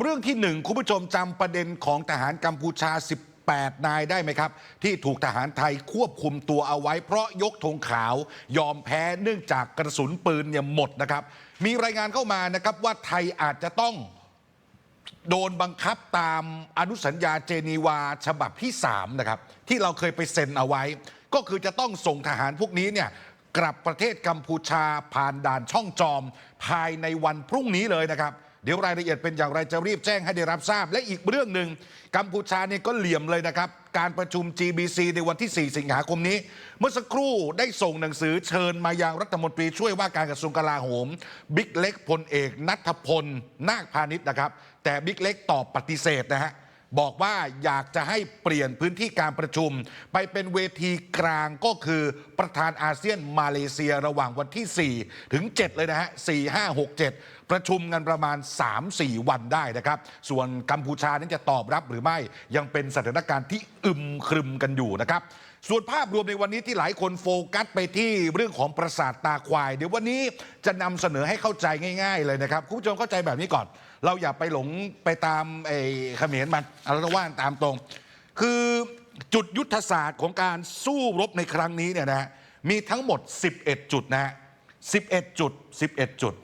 เรื่องที่หนึ่งคุณผู้ชมจำประเด็นของทหารกัมพูชา 18 นายได้ไหมครับ ที่ถูกทหารไทยควบคุมตัวเอาไว้ เพราะยกธงขาวยอมแพ้เนื่องจากกระสุนปืนเนี่ยหมดนะครับ มีรายงานเข้ามานะครับว่าไทยอาจจะต้องโดนบังคับตามอนุสัญญาเจนีวาฉบับที่ 3 นะครับ ที่เราเคยไปเซ็นเอาไว้ ก็คือจะต้องส่งทหารพวกนี้เนี่ยกลับประเทศกัมพูชาผ่านด่านช่องจอม ภายในวันพรุ่งนี้เลยนะครับ เดี๋ยวรายละเอียดเป็นอย่างไรจะรีบแจ้งให้ได้รับทราบ และอีกเรื่องหนึ่งกัมพูชาเนี่ยก็เหลี่ยมเลยนะครับ การประชุม GBC ในวันที่ 4 สิงหาคมนี้ เมื่อสักครู่ได้ส่งหนังสือเชิญมายังรัฐมนตรีช่วยว่าการกระทรวงกลาโหมบิ๊กเล็กพลเอกนัทพลนาคพาณิชย์นะครับ แต่บิ๊กเล็กตอบปฏิเสธนะฮะบอกว่าอยากจะให้เปลี่ยนพื้นที่การประชุม ไปเป็นเวทีกลางก็คือประธานอาเซียนมาเลเซียระหว่างวันที่ 4 ถึง 7 เลยนะฮะ 4 5 6 7 ประชุมกันประมาณ 3-4 วันได้นะครับ ส่วนกัมพูชานั้นจะตอบรับหรือไม่ยังเป็นสถานการณ์ที่อึมครึมกันอยู่นะครับส่วนภาพรวมในวันนี้ที่หลายคนโฟกัสไปที่เรื่องของประสาทตาควาย เดี๋ยววันนี้จะนำเสนอให้เข้าใจง่าย ๆ เลยนะครับคุณผู้ชมเข้าใจแบบนี้ก่อน เราอย่าไปหลงไปตามไอ้เขมรมันเราต้องว่าตามตรง คือจุดยุทธศาสตร์ของการสู้รบในครั้งนี้เนี่ยนะฮะมีทั้งหมด 11 จุดนะฮะ11 จุด 11 จุด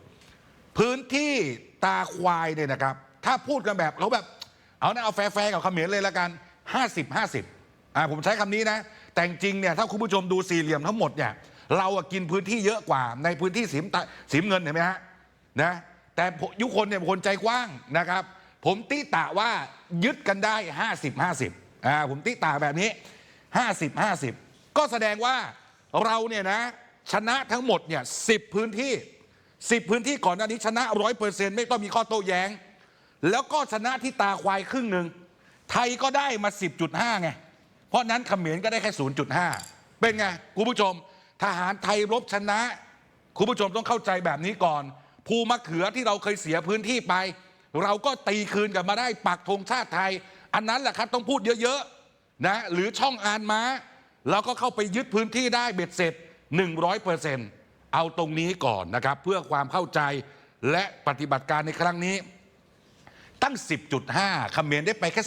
พื้นที่ตาควายเนี่ยนะครับ ถ้าพูดกันแบบเขาแบบ เอานะเอาแฟร์ๆกับเขมรเลยละกัน 50 50อ่าผมใช้คำนี้นะ แต่จริงเนี่ยถ้าคุณผู้ชมดูสี่เหลี่ยมทั้งหมดเนี่ยเราอะกินพื้นที่เยอะกว่าในพื้นที่สีมตะสีมเงินเห็นไหมฮะนะแต่ยุคนเนี่ยคนใจกว้างนะครับ ผมตีตะว่ายึดกันได้ 50 50อ่าผมตีตะแบบนี้ 50 50 ก็แสดงว่าเราเนี่ยนะชนะทั้งหมดเนี่ย10 พื้นที่ 10 พื้นที่ก่อนหน้านี้ชนะร้อยเปอร์เซ็นต์ไม่ต้องมีข้อโต้แย้ง แล้วก็ชนะที่ตาควายครึ่งหนึ่งไทยก็ได้มา 10.5ไงเพราะนั้นเขมรก็ได้แค่ 0.5 เป็นไงคุณผู้ชม ทหารไทยรบชนะ คุณผู้ชมต้องเข้าใจแบบนี้ก่อน ภูมะเขือที่เราเคยเสียพื้นที่ไป เราก็ตีคืนกลับมาได้ปักธงชาติไทย อันนั้นแหละครับต้องพูดเยอะๆนะหรือช่องอานม้าเราก็เข้าไปยึดพื้นที่ได้เบ็ดเสร็จ 100%เปอร์เซ็นต์ เอาตรงนี้ก่อนนะครับ เพื่อความเข้าใจและปฏิบัติการในครั้งนี้ ตั้ง 10.5เขมรได้ไปแค่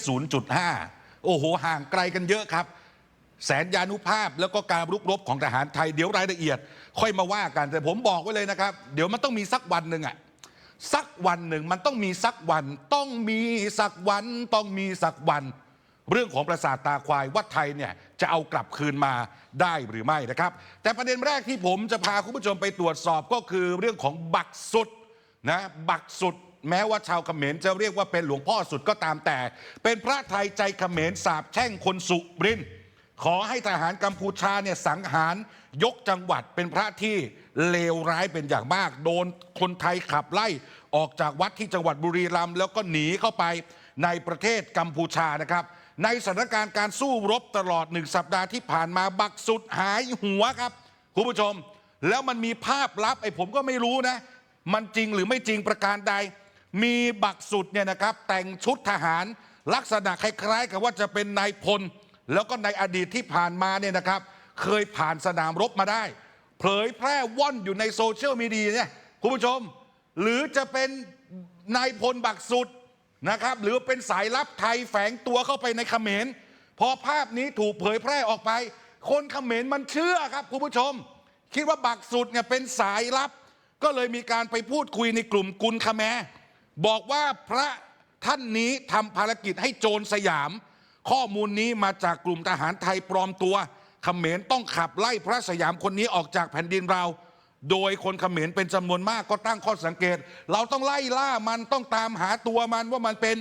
0.5 โอ้โห ห่างไกลกันเยอะครับ แสนยานุภาพแล้วก็การรุกรบของทหารไทยเดี๋ยวรายละเอียด ค่อยมาว่ากันแต่ผมบอกไว้เลยนะครับ เดี๋ยวมันต้องมีสักวันหนึ่งอะสักวันหนึ่งมันต้องมีสักวัน ต้องมีสักวัน ต้องมีสักวัน เรื่องของประสาทตาควายว่าไทยเนี่ยจะเอากลับคืนมาได้หรือไม่นะครับ แต่ประเด็นแรกที่ผมจะพาคุณผู้ชมไปตรวจสอบก็คือเรื่องของบักสุดนะบักสุดแม้ว่าชาวเขมรจะเรียกว่าเป็นหลวงพ่อสุดก็ตามแต่ เป็นพระไทยใจเขมรสาบแช่งคนสุรินทขอให้ทหารกัมพูชาเนี่ยสังหารยกจังหวัดเป็นพระที่เลวร้ายเป็นอย่างมาก โดนคนไทยขับไล่ออกจากวัดที่จังหวัดบุรีรัมย์แล้วก็หนีเข้าไปในประเทศกัมพูชานะครับ ในสถานการณ์การสู้รบตลอดหนึ่งสัปดาห์ที่ผ่านมาบักสุดหายหัวครับคุณผู้ชม แล้วมันมีภาพลับไอ้ผมก็ไม่รู้นะ มันจริงหรือไม่จริงประการใด มีบักสุดเนี่ยนะครับ แต่งชุดทหารลักษณะคล้ายๆ กับว่าจะเป็นนายพล แล้วก็ในอดีตที่ผ่านมาเนี่ยนะครับ เคยผ่านสนามรบมาได้ เผยแพร่ว่อนอยู่ในโซเชียลมีเดียเนี่ยคุณผู้ชม หรือจะเป็นนายพลบักสุด นะครับ หรือเป็นสายลับไทยแฝงตัวเข้าไปในเขมรพอภาพนี้ถูกเผยแพร่ออกไป คนเขมรมันเชื่อครับคุณผู้ชม คิดว่าบักสุดเนี่ยเป็นสายลับ ก็เลยมีการไปพูดคุยในกลุ่มกุลคแมร์บอกว่าพระท่านนี้ทำภารกิจให้โจรสยาม ข้อมูลนี้มาจากกลุ่มทหารไทยปลอมตัวเขมรต้องขับไล่พระสยามคนนี้ออกจากแผ่นดินเรา โดยคนเขมรเป็นจำนวนมากก็ตั้งข้อสังเกต เราต้องไล่ล่ามันต้องตามหาตัวมันว่ามันเป็น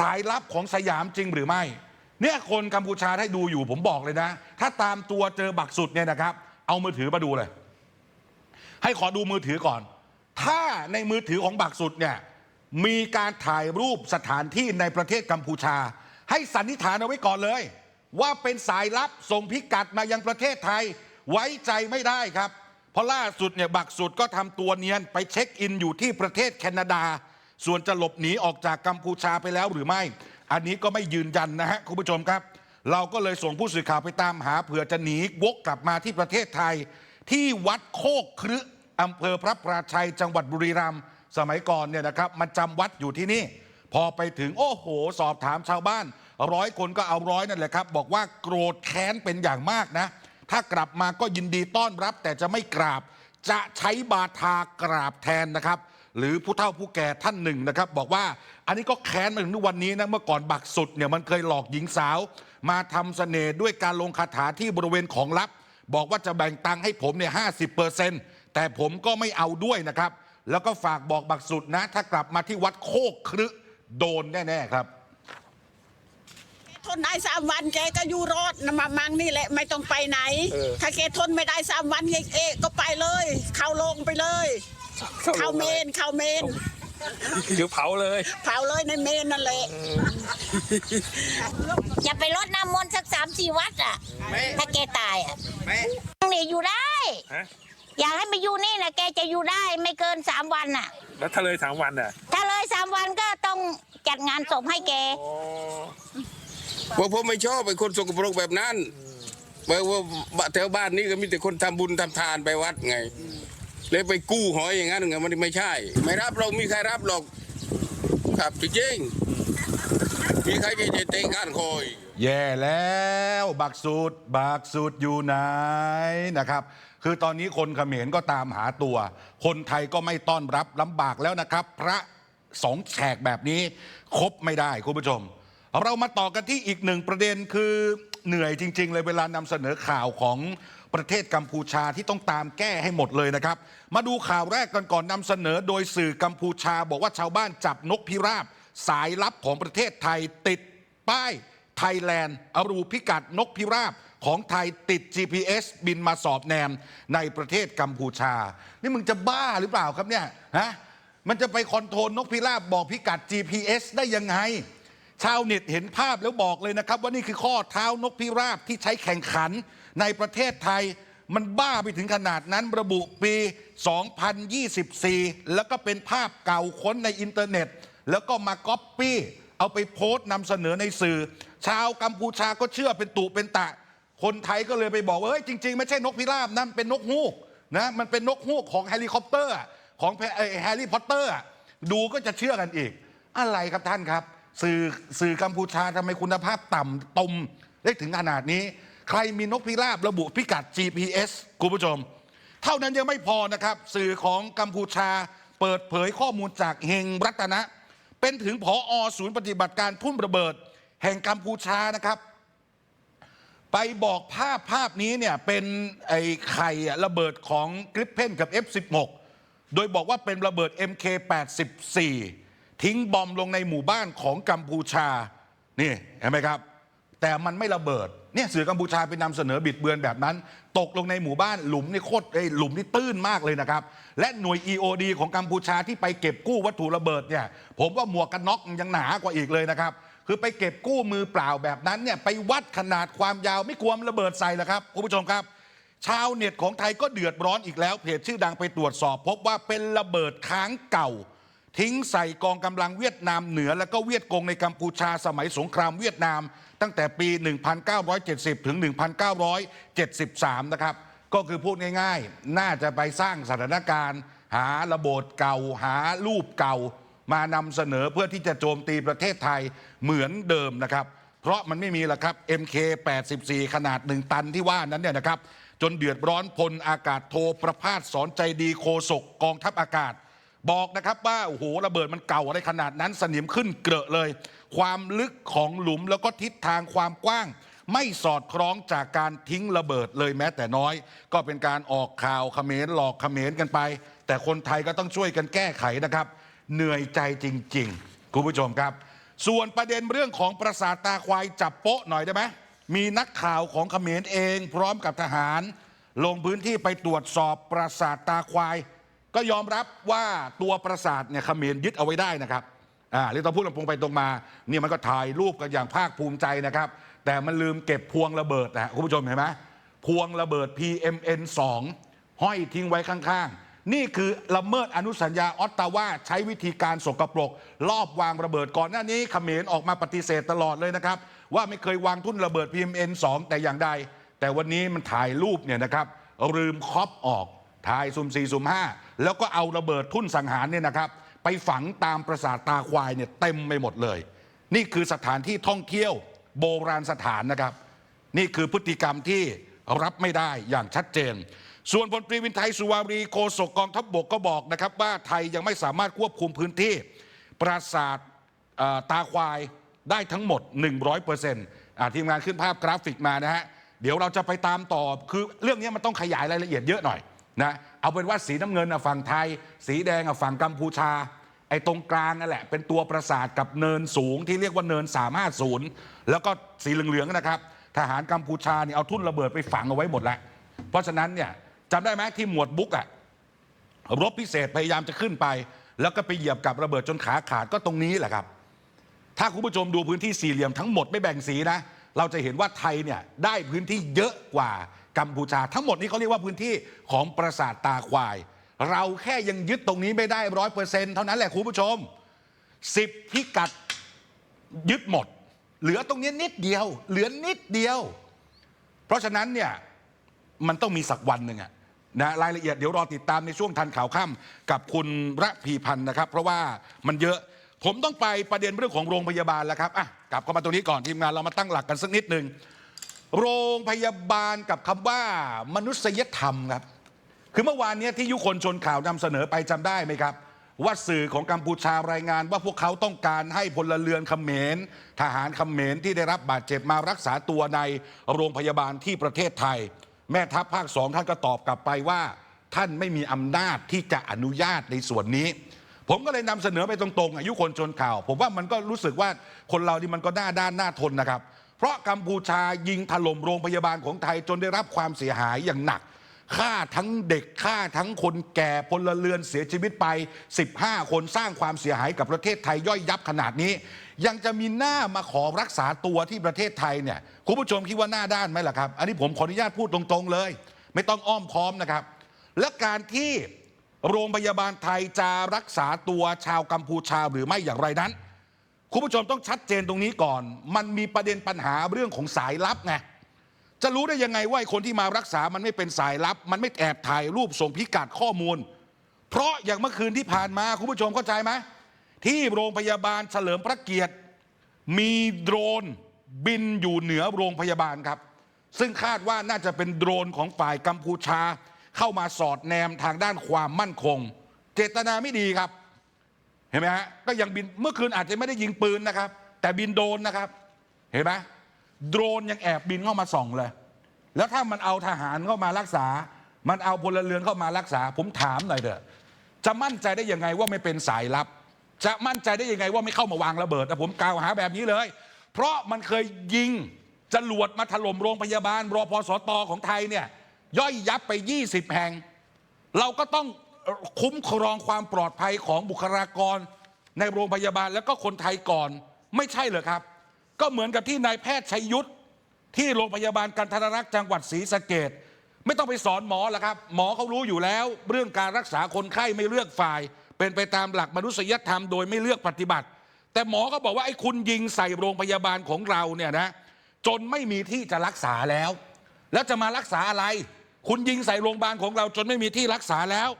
สายลับของสยามจริงหรือไม่ เนี่ยคนกัมพูชาถ้ดูอยู่ผมบอกเลยนะ ถ้าตามตัวเจอบักสุดเนี่ยนะครับ เอามือถือมาดูเลย ให้ขอดูมือถือก่อน ถ้าในมือถือของบักสุดเนี่ยมีการถ่ายรูปสถานที่ในประเทศกัมพูชา ให้สันนิษฐานเอาไว้ก่อนเลย ว่าเป็นสายลับส่งพิกัดมายังประเทศไทยไว้ใจไม่ได้ครับ เพราะล่าสุดเนี่ยบักสุดก็ทำตัวเนียนไปเช็คอินอยู่ที่ประเทศแคนาดา ส่วนจะหลบหนีออกจากกัมพูชาไปแล้วหรือไม่ อันนี้ก็ไม่ยืนยันนะฮะคุณผู้ชมครับ เราก็เลยส่งผู้สื่อข่าวไปตามหาเผื่อจะหนีวกกลับมาที่ประเทศไทย ที่วัดโคกครึอำเภอพระปราชัยจังหวัดบุรีรัมย์สมัยก่อนเนี่ยนะครับมาจำวัดอยู่ที่นี่ พอไปถึงโอ้โห สอบถามชาวบ้านร้อยคนก็เอาร้อยนั่นแหละครับ บอกว่าโกรธแค้นเป็นอย่างมากนะ ถ้ากลับมาก็ยินดีต้อนรับ แต่จะไม่กราบ จะใช้บาทากราบแทนนะครับ หรือผู้เฒ่าผู้แก่ท่านหนึ่งนะครับ บอกว่าอันนี้ก็แค้นมาถึงทุกวันนี้นะเมื่อก่อนบักสุดเนี่ยมันเคยหลอกหญิงสาว มาทำเสน่ห์ด้วยการลงคาถาที่บริเวณของลับ บอกว่าจะแบ่งตังค์ให้ผมเนี่ยห้าสิบเปอร์เซ็นต์แต่ผมก็ไม่เอาด้วยนะครับ แล้วก็ฝากบอกบักสุดนะ ถ้ากลับมาที่วัดโคกครึโดนแน่ๆครับ ทนได้สามวันแกก็อยู่รอดนะมามังนี่แหละไม่ต้องไปไหนถ้าแกทนไม่ได้สามวันแกเอะก็ไปเลย เข้าโรงไปเลย เข้าเมนเข้าเมน เดี๋ยวเผาเลย เผาเลยในเมนนั่นแหละจะไปรดน้ำมนต์สักสามสี่วัดอะ ถ้าแกตายอะนี่อยู่ได้ ฮะ อยากให้มาอยู่นี่นะแกจะอยู่ได้ไม่เกินสามวันอะ แล้วถ้าเลยสามวันอะถ้าเลยสามวันก็ต้องจัดงานศพให้แก ว่าผมไม่ชอบไอ้คนสกปรกแบบนั้นแปลว่าแถวบ้านนี้ก็มีแต่คนทำบุญทำทานไปวัดไง เลยไปกู้หอยอย่างนั้นไงมันไม่ใช่ ไม่รับเรามีใครรับหรอกครับจริงๆมีใครจะจะเตะก้านคอยแย่แล้วบักสูตรบักสูตรอยู่ไหนนะครับ คือตอนนี้คนเขมรก็ตามหาตัว คนไทยก็ไม่ต้อนรับลำบากแล้วนะครับ พระสองแฉกแบบนี้คบไม่ได้คุณผู้ชม เรามาต่อกันที่อีกหนึ่งประเด็นคือเหนื่อยจริง ๆ เลยเวลานำเสนอข่าวของประเทศกัมพูชาที่ต้องตามแก้ให้หมดเลยนะครับ มาดูข่าวแรกกันก่อนนำเสนอโดยสื่อกัมพูชา บอกว่าชาวบ้านจับนกพิราบ สายลับของประเทศไทยติดป้ายไทยแลนด์เอารูพิกัดนกพิราบของไทยติด GPS บินมาสอบแนมในประเทศกัมพูชา นี่มึงจะบ้าหรือเปล่าครับเนี่ยฮะมันจะไปคอนโทรลนกพิราบบอกพิกัด GPS ได้ยังไง ชาวเน็ตเห็นภาพแล้วบอกเลยนะครับ ว่านี่คือข้อเท้านกพิราบที่ใช้แข่งขันในประเทศไทย มันบ้าไปถึงขนาดนั้นระบุปี 2024 แล้วก็เป็นภาพเก่าค้นในอินเทอร์เน็ต แล้วก็มาก๊อปปี้เอาไปโพสต์นำเสนอในสื่อ ชาวกัมพูชาก็เชื่อเป็นตุเป็นตะ คนไทยก็เลยไปบอกว่าเฮ้ยจริงๆ ไม่ใช่นกพิราบนั่นเป็นนกฮูกนะมันเป็นนกฮูกของเฮลิคอปเตอร์ ของแฮร์รี่พอตเตอร์ดูก็จะเชื่อกันอีก อะไรครับท่านครับ สื่อสื่อกัมพูชาทำไมคุณภาพต่ำตมได้ถึงขนาดนี้ ใครมีนกพิราบระบุพิกัด GPS คุณผู้ชม เท่านั้นยังไม่พอนะครับ สื่อของกัมพูชาเปิดเผยข้อมูลจากเฮงรัตนะ เป็นถึงผออศูนย์ปฏิบัติการทุ่นระเบิด แห่งกัมพูชานะครับ ไปบอกภาพภาพนี้เนี่ยเป็นไอ้ไข่ระเบิดของกริปเพนกับ F16 โดยบอกว่าเป็นระเบิด MK84 ทิ้งบอมลงในหมู่บ้านของกัมพูชานี่เห็นไหมครับ แต่มันไม่ระเบิดเนี่ยสื่อกัมพูชาไปนำเสนอบิดเบือนแบบนั้น ตกลงในหมู่บ้านหลุมนี่โคตรไอ้หลุมนี่ตื้นมากเลยนะครับ และหน่วย EOD ของกัมพูชาที่ไปเก็บกู้วัตถุระเบิดเนี่ยผมว่าหมวกกันน็อกยังหนากว่าอีกเลยนะครับ คือไปเก็บกู้มือเปล่าแบบนั้นเนี่ยไปวัดขนาดความยาวไม่กลัวมระเบิดใส่หรอครับคุณผู้ชมครับ ชาวเน็ตของไทยก็เดือดร้อนอีกแล้วเพจชื่อดังไปตรวจสอบ พบว่าเป็นระเบิดค้างเก่า ทิ้งใส่กองกำลังเวียดนามเหนือ และก็เวียดกงในกัมพูชาสมัยสงครามเวียดนาม ตั้งแต่ปี 1970 ถึง 1973 นะครับ ก็คือพูดง่ายๆ น่าจะไปสร้างสถานการณ์ หาระเบิดเก่า หารูปเก่ามานำเสนอเพื่อที่จะโจมตีประเทศไทยเหมือนเดิมนะครับ เพราะมันไม่มีละครับ MK 84 ขนาด 1 ตันที่ว่านั้นเนี่ยนะครับ จนเดือดร้อนพลอากาศโทประพาสสอนใจดีโคศกกองทัพอากาศ บอกนะครับว่าโอ้โหระเบิดมันเก่าอะไรขนาดนั้นสนิมขึ้นเกลอะเลย ความลึกของหลุมแล้วก็ทิศทางความกว้าง ไม่สอดคล้องจากการทิ้งระเบิดเลยแม้แต่น้อย ก็เป็นการออกข่าวเขมรหลอกเขมรกันไป แต่คนไทยก็ต้องช่วยกันแก้ไขนะครับ เหนื่อยใจจริง ๆ คุณผู้ชมครับ ส่วนประเด็นเรื่องของประสาทตาควายจับโป๊ะหน่อยได้ไหมมีนักข่าวของเขมรเอง พร้อมกับทหาร ลงพื้นที่ไปตรวจสอบประสาทตาควาย ก็ยอมรับว่าตัวประสาทเนี่ยเขมรยึดเอาไว้ได้นะครับอ่าเรียกต้องพูดตรงไปตรงมาเนี่ยมันก็ถ่ายรูปกันอย่างภาคภูมิใจนะครับ แต่มันลืมเก็บพวงระเบิดนะคุณผู้ชมเห็นไหมพวงระเบิด PMN 2ห้อยทิ้งไว้ข้างๆ นี่คือละเมิดอนุสัญญาออตตาวาใช้วิธีการสกปรก ลอบวางระเบิดก่อนหน้านี้เขมรออกมาปฏิเสธตลอดเลยนะครับ ว่าไม่เคยวางทุ่นระเบิด PMN 2แต่อย่างใด แต่วันนี้มันถ่ายรูปเนี่ยนะครับลืมครอปออก ถ่ายซุ่ม4ซุ่ม5แล้วก็เอาระเบิดทุ่นสังหารเนี่ยนะครับ ไปฝังตามปราสาทตาควายเนี่ยเต็มไปหมดเลย นี่คือสถานที่ท่องเที่ยวโบราณสถานนะครับ นี่คือพฤติกรรมที่รับไม่ได้อย่างชัดเจน ส่วนพลตรีวินไทยสุวารีโฆษกกองทัพบบกก็บอกนะครับ ว่าไทยยังไม่สามารถควบคุมพื้นที่ ปราสาทตาควายได้ทั้งหมด 100%อ่าทีมงานขึ้นภาพกราฟิกมานะฮะเดี๋ยวเราจะไปตามต่อคือเรื่องนี้มันต้องขยายรายละเอียดเยอะหน่อย นะเอาเป็นว่าสีน้ำเงินฝั่งไทย สีแดงฝั่งกัมพูชา ไอ้ตรงกลางนั่นแหละ เป็นตัวปราสาทกับเนินสูงที่เรียกว่าเนิน350แล้วก็สีเหลืองๆนะครับ ทหารกัมพูชาเนี่ยเอาทุ่นระเบิดไปฝังเอาไว้หมดแล้ว เพราะฉะนั้นเนี่ยจำได้ไหมที่หมวดบุ๊กอะรบพิเศษพยายามจะขึ้นไป แล้วก็ไปเหยียบกับระเบิดจนขาขาดก็ตรงนี้แหละครับ ถ้าคุณผู้ชมดูพื้นที่สี่เหลี่ยมทั้งหมดไม่แบ่งสีนะเราจะเห็นว่าไทยเนี่ยได้พื้นที่เยอะกว่า กัมพูชา ทั้งหมดนี้เขาเรียกว่าพื้นที่ของปราสาทตาควาย เราแค่ยังยึดตรงนี้ไม่ได้ร้อยเปอร์เซ็นต์เท่านั้นแหละคุณผู้ชมสิบพิกัดยึดหมด เหลือตรงนี้นิดเดียว เหลือนิดเดียว เพราะฉะนั้นเนี่ยมันต้องมีสักวันหนึ่งอะนะรายละเอียดเดี๋ยวรอติดตามในช่วงทันข่าวค่ำกับคุณระพีพันธ์นะครับ เพราะว่ามันเยอะผมต้องไปประเด็นเรื่องของโรงพยาบาลแล้วครับอะกลับเข้ามาตรงนี้ก่อนทีมงานเรามาตั้งหลักกันสักนิดหนึ่ง โรงพยาบาลกับคำว่ามนุษยธรรมครับ คือเมื่อวานนี้ที่ยุคนชนข่าวนำเสนอไปจำได้ไหมครับ ว่าสื่อของกัมพูชารายงานว่าพวกเขาต้องการให้พลเรือนเขมร ทหารเขมรที่ได้รับบาดเจ็บมารักษาตัวในโรงพยาบาลที่ประเทศไทย แม่ทัพภาคสองท่านก็ตอบกลับไปว่า ท่านไม่มีอำนาจที่จะอนุญาตในส่วนนี้ผมก็เลยนำเสนอไปตรงๆอายุคนชนข่าว ผมว่ามันก็รู้สึกว่าคนเรานี่มันก็หน้าด้านหน้าทนนะครับ เพราะกัมพูชายิงถล่มโรงพยาบาลของไทยจนได้รับความเสียหายอย่างหนักฆ่าทั้งเด็กฆ่าทั้งคนแก่พลเรือนเสียชีวิตไป 15 คนสร้างความเสียหายกับประเทศไทยย่อยยับขนาดนี้ ยังจะมีหน้ามาขอรักษาตัวที่ประเทศไทยเนี่ยคุณผู้ชมคิดว่าหน้าด้านไหมล่ะครับ อันนี้ผมขออนุญาตพูดตรงๆเลย ไม่ต้องอ้อมค้อมนะครับ และการที่โรงพยาบาลไทยจะรักษาตัวชาวกัมพูชาหรือไม่อย่างไรนั้น คุณผู้ชมต้องชัดเจนตรงนี้ก่อน มันมีประเด็นปัญหาเรื่องของสายลับไงจะรู้ได้ยังไงว่าคนที่มารักษามันไม่เป็นสายลับ มันไม่แอบถ่ายรูปส่งพิกัดข้อมูล เพราะอย่างเมื่อคืนที่ผ่านมาคุณผู้ชมเข้าใจไหมที่โรงพยาบาลเฉลิมพระเกียรติ มีโดรนบินอยู่เหนือโรงพยาบาลครับ ซึ่งคาดว่าน่าจะเป็นโดรนของฝ่ายกัมพูชา เข้ามาสอดแนมทางด้านความมั่นคง เจตนาไม่ดีครับ เห็นไหมฮะก็ยังบินเมื่อคืนอาจจะไม่ได้ยิงปืนนะครับ แต่บินโดนนะครับ เห็นไหมโดรนยังแอบบินเข้ามาส่องเลย แล้วถ้ามันเอาทหารเข้ามารักษา มันเอาพลเรือนเข้ามารักษา ผมถามหน่อยเถอะจะมั่นใจได้ยังไงว่าไม่เป็นสายลับ จะมั่นใจได้ยังไงว่าไม่เข้ามาวางระเบิดแต่ผมกล่าวหาแบบนี้เลย เพราะมันเคยยิงจรวดมาถล่มโรงพยาบาลรอพสตอของไทยเนี่ยย่อยยับไป 20 แห่ง เราก็ต้อง คุ้มครองความปลอดภัยของบุคลากร ในโรงพยาบาลแล้วก็คนไทยก่อน ไม่ใช่เหรอครับ ก็เหมือนกับที่นายแพทย์ชัยยุทธที่โรงพยาบาลกันทรรักษ์จังหวัดศรีสะเกดไม่ต้องไปสอนหมอละครับ หมอเขารู้อยู่แล้ว เรื่องการรักษาคนไข้ไม่เลือกฝ่าย เป็นไปตามหลักมนุษยธรรมโดยไม่เลือกปฏิบัติ แต่หมอก็บอกว่าไอ้คุณยิงใส่โรงพยาบาลของเราเนี่ยนะจนไม่มีที่จะรักษาแล้ว แล้วจะมารักษาอะไร คุณยิงใส่โรงพยาบาลของเราจนไม่มีที่รักษาแล้ว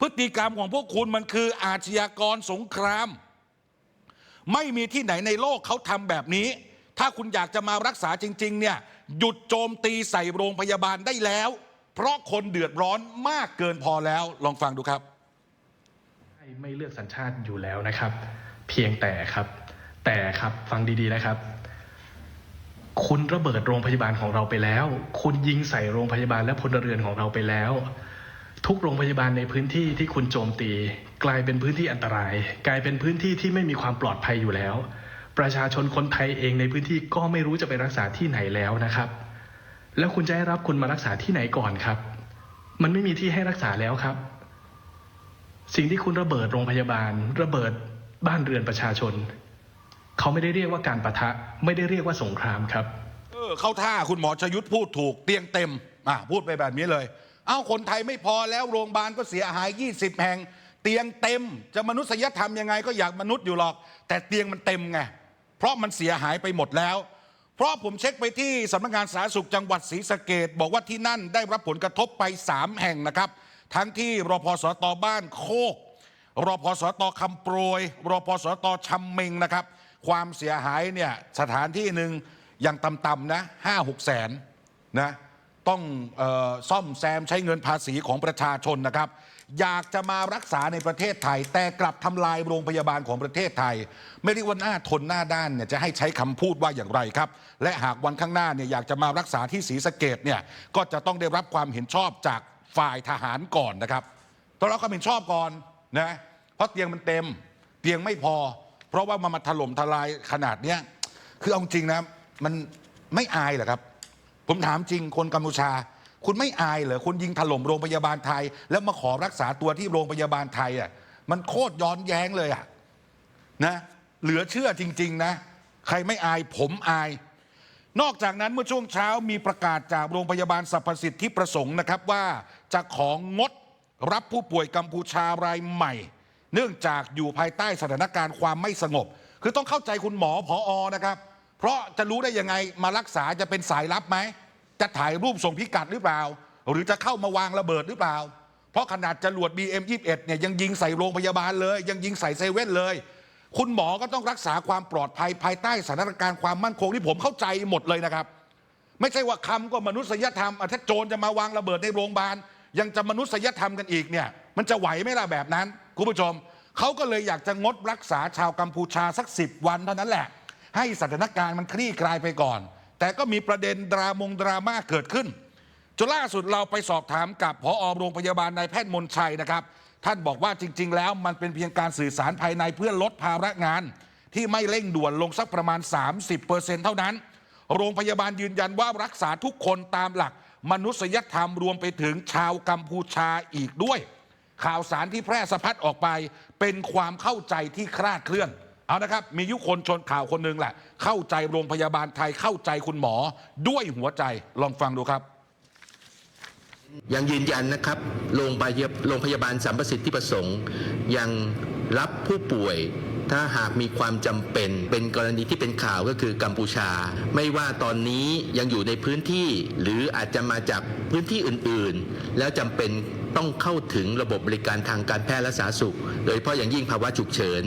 พฤติกรรมของพวกคุณมันคืออาชญากรสงคราม ไม่มีที่ไหนในโลกเขาทำแบบนี้ ถ้าคุณอยากจะมารักษาจริง ๆ เนี่ยหยุดโจมตีใส่โรงพยาบาลได้แล้ว เพราะคนเดือดร้อนมากเกินพอแล้ว ลองฟังดูครับ ไม่เลือกสัญชาติอยู่แล้วนะครับ เพียงแต่ครับ แต่ครับฟังดีๆนะครับ คุณระเบิดโรงพยาบาลของเราไปแล้ว คุณยิงใส่โรงพยาบาลและพลเรือนของเราไปแล้ว ทุกโรงพยาบาลในพื้นที่ที่คุณโจมตี กลายเป็นพื้นที่อันตราย กลายเป็นพื้นที่ที่ไม่มีความปลอดภัยอยู่แล้ว ประชาชนคนไทยเองในพื้นที่ก็ไม่รู้จะไปรักษาที่ไหนแล้วนะครับ แล้วคุณจะให้รับคุณมารักษาที่ไหนก่อนครับ มันไม่มีที่ให้รักษาแล้วครับ สิ่งที่คุณระเบิดโรงพยาบาล ระเบิดบ้านเรือนประชาชน เขาไม่ได้เรียกว่าการประทะ ไม่ได้เรียกว่าสงครามครับ เออเข้าท่าคุณหมอชยุทธพูดถูกเตียงเต็มอะพูดไปแบบนี้เลย เอ้าคนไทยไม่พอแล้วโรงพยาบาลก็เสียหาย 20 แห่ง เตียงเต็มจะมนุษยธรรมยังไงก็อยากมนุษย์อยู่หรอก แต่เตียงมันเต็มไงเพราะมันเสียหายไปหมดแล้ว เพราะผมเช็คไปที่สำนักงานสาธารณสุขจังหวัดศรีสะเกดบอกว่าที่นั่นได้รับผลกระทบไป 3 แห่งนะครับ ทั้งที่รพสตบ้านโคกรพสตคำโปรยรพสตชำเมงนะครับ ความเสียหายเนี่ยสถานที่หนึ่งอย่างต่ำๆนะห้าหกแสนนะ ต้องออซ่อมแซมใช้เงินภาษีของประชาชนนะครับ อยากจะมารักษาในประเทศไทย แต่กลับทำลายโรงพยาบาลของประเทศไทย ไม่ได้ว่าหน้าทนหน้าด้านเนี่ยจะให้ใช้คำพูดว่าอย่างไรครับ และหากวันข้างหน้าเนี่ยอยากจะมารักษาที่ศรีสะเกดเนี่ยก็จะต้องได้รับความเห็นชอบจากฝ่ายทหารก่อนนะครับต้องรับความเห็นชอบก่อนนะเพราะเตียงมันเต็ม เตียงไม่พอ เพราะว่ามันมาถล่มทลายขนาดเนี้ยคือเอาจริงนะมันไม่อายเหรอครับ ผมถามจริงคนกัมพูชา คุณไม่อายเหรอคุณยิงถล่มโรงพยาบาลไทย แล้วมาขอรักษาตัวที่โรงพยาบาลไทยอะมันโคตรย้อนแย้งเลยอะนะเหลือเชื่อจริง ๆ นะ ใครไม่อายผมอาย นอกจากนั้นเมื่อช่วงเช้ามีประกาศจากโรงพยาบาลสรรพสิทธิประสงค์นะครับว่าจะของงดรับผู้ป่วยกัมพูชารายใหม่ เนื่องจากอยู่ภายใต้สถานการณ์ความไม่สงบ คือต้องเข้าใจคุณหมอผออนะครับ เพราะจะรู้ได้ยังไงมารักษาจะเป็นสายลับไหม จะถ่ายรูปส่งพิกัดหรือเปล่า หรือจะเข้ามาวางระเบิดหรือเปล่า เพราะขนาดจรวด BM21 เนี่ยยังยิงใส่โรงพยาบาลเลย ยังยิงใส่เซเว่นเลย คุณหมอก็ต้องรักษาความปลอดภัยภายใต้สถานการณ์ความมั่นคงที่ผมเข้าใจหมดเลยนะครับ ไม่ใช่ว่าคำก็มนุษยธรรมอะถ้าโจรจะมาวางระเบิดในโรงพยาบาลยังจะมนุษยธรรมกันอีกเนี่ย มันจะไหวไหมล่ะแบบนั้นคุณผู้ชมเขาก็เลยอยากจะงดรักษาชาวกัมพูชาสักสิบวันเท่านั้นแหละ ให้สถานการณ์มันคลี่คลายไปก่อน แต่ก็มีประเด็นดรามงดราม่าเกิดขึ้นจนล่าสุดเราไปสอบถามกับพอโรงพยาบาลนายแพทย์มนชัยนะครับ ท่านบอกว่าจริง ๆ แล้วมันเป็นเพียงการสื่อสารภายในเพื่อลดภาระงาน ที่ไม่เร่งด่วนลงสักประมาณ 30%เท่านั้น โรงพยาบาลยืนยันว่ารักษาทุกคนตามหลัก มนุษยธรรมรวมไปถึงชาวกัมพูชาอีกด้วย ข่าวสารที่แพร่สะพัดออกไปเป็นความเข้าใจที่คลาดเคลื่อน เอานะครับ มียุคนชนข่าวคนหนึ่งแหละ เข้าใจโรงพยาบาลไทยเข้าใจคุณหมอ ด้วยหัวใจลองฟังดูครับ ยังยืนยันนะครับโรงพยาโรงพยาบาลสัมประสิทธิประสงค์ ยังรับผู้ป่วยถ้าหากมีความจำเป็นเป็นกรณีที่เป็นข่าวก็คือกัมพูชา ไม่ว่าตอนนี้ยังอยู่ในพื้นที่หรืออาจจะมาจากพื้นที่อื่นๆ แล้วจำเป็นต้องเข้าถึงระบบบริการทางการแพทย์และสาธารณสุข โดยเฉพาะอย่างยิ่งภาวะฉุกเฉิน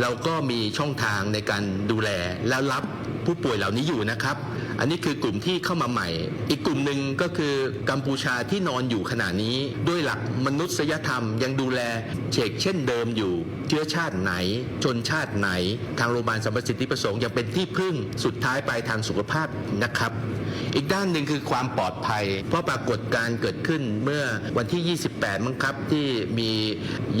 เราก็มีช่องทางในการดูแลและรับผู้ป่วยเหล่านี้อยู่นะครับ อันนี้คือกลุ่มที่เข้ามาใหม่ อีกกลุ่มหนึ่งก็คือกัมพูชาที่นอนอยู่ขณะนี้ ด้วยหลักมนุษยธรรมยังดูแลเชกเช่นเดิมอยู่ เชื้อชาติไหน ชนชาติไหน ทางโรงพยาบาลสัมประสิทธิประสงค์ยังเป็นที่พึ่งสุดท้ายปลายทางสุขภาพนะครับ อีกด้านหนึ่งคือความปลอดภัย เพราะปรากฏการเกิดขึ้นเมื่อวันที่ 28 มั้งครับที่มี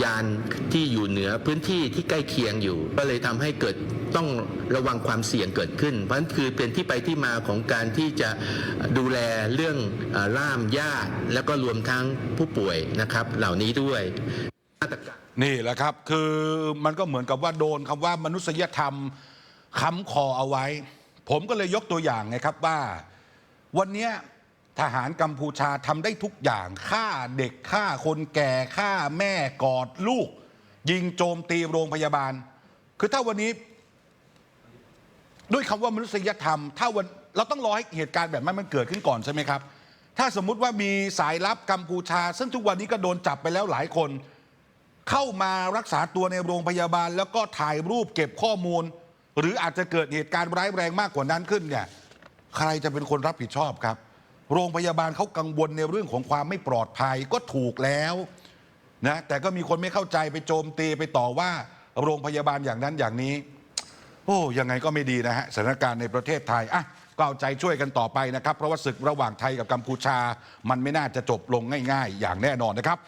ยานที่อยู่เหนือพื้นที่ที่ใกล้เคียงอยู่ ก็เลยทำให้เกิดต้องระวังความเสี่ยงเกิดขึ้น เพราะนั้นคือเป็นที่ไปที่มาของการที่จะดูแลเรื่องล่ามญาติ แล้วก็รวมทั้งผู้ป่วยนะครับเหล่านี้ด้วยนี่แหละครับคือมันก็เหมือนกับว่าโดนคำว่ามนุษยธรรมค้ำคอเอาไว้ ผมก็เลยยกตัวอย่างไงครับว่า วันนี้ทหารกัมพูชาทำได้ทุกอย่างฆ่าเด็กฆ่าคนแก่ฆ่าแม่กอดลูก ยิงโจมตีโรงพยาบาล คือถ้าวันนี้ ด้วยคำว่ามนุษยธรรม ถ้าวันเราต้องรอให้เหตุการณ์แบบนั้นมันเกิดขึ้นก่อนใช่ไหมครับ ถ้าสมมุติว่ามีสายลับกัมพูชา ซึ่งทุกวันนี้ก็โดนจับไปแล้วหลายคน เข้ามารักษาตัวในโรงพยาบาล แล้วก็ถ่ายรูปเก็บข้อมูล หรืออาจจะเกิดเหตุการณ์ร้ายแรงมากกว่านั้นขึ้นเนี่ย ใครจะเป็นคนรับผิดชอบครับ โรงพยาบาลเขากังวลในเรื่องของความไม่ปลอดภัยก็ถูกแล้วนะแต่ก็มีคนไม่เข้าใจไปโจมตีไปต่อว่าโรงพยาบาลอย่างนั้นอย่างนี้ โอ้ยังไงก็ไม่ดีนะฮะสถานการณ์ในประเทศไทยอะก็เอาใจช่วยกันต่อไปนะครับ เพราะว่าศึกระหว่างไทยกับกัมพูชา มันไม่น่าจะจบลงง่าย ๆ อย่างแน่นอนนะครับ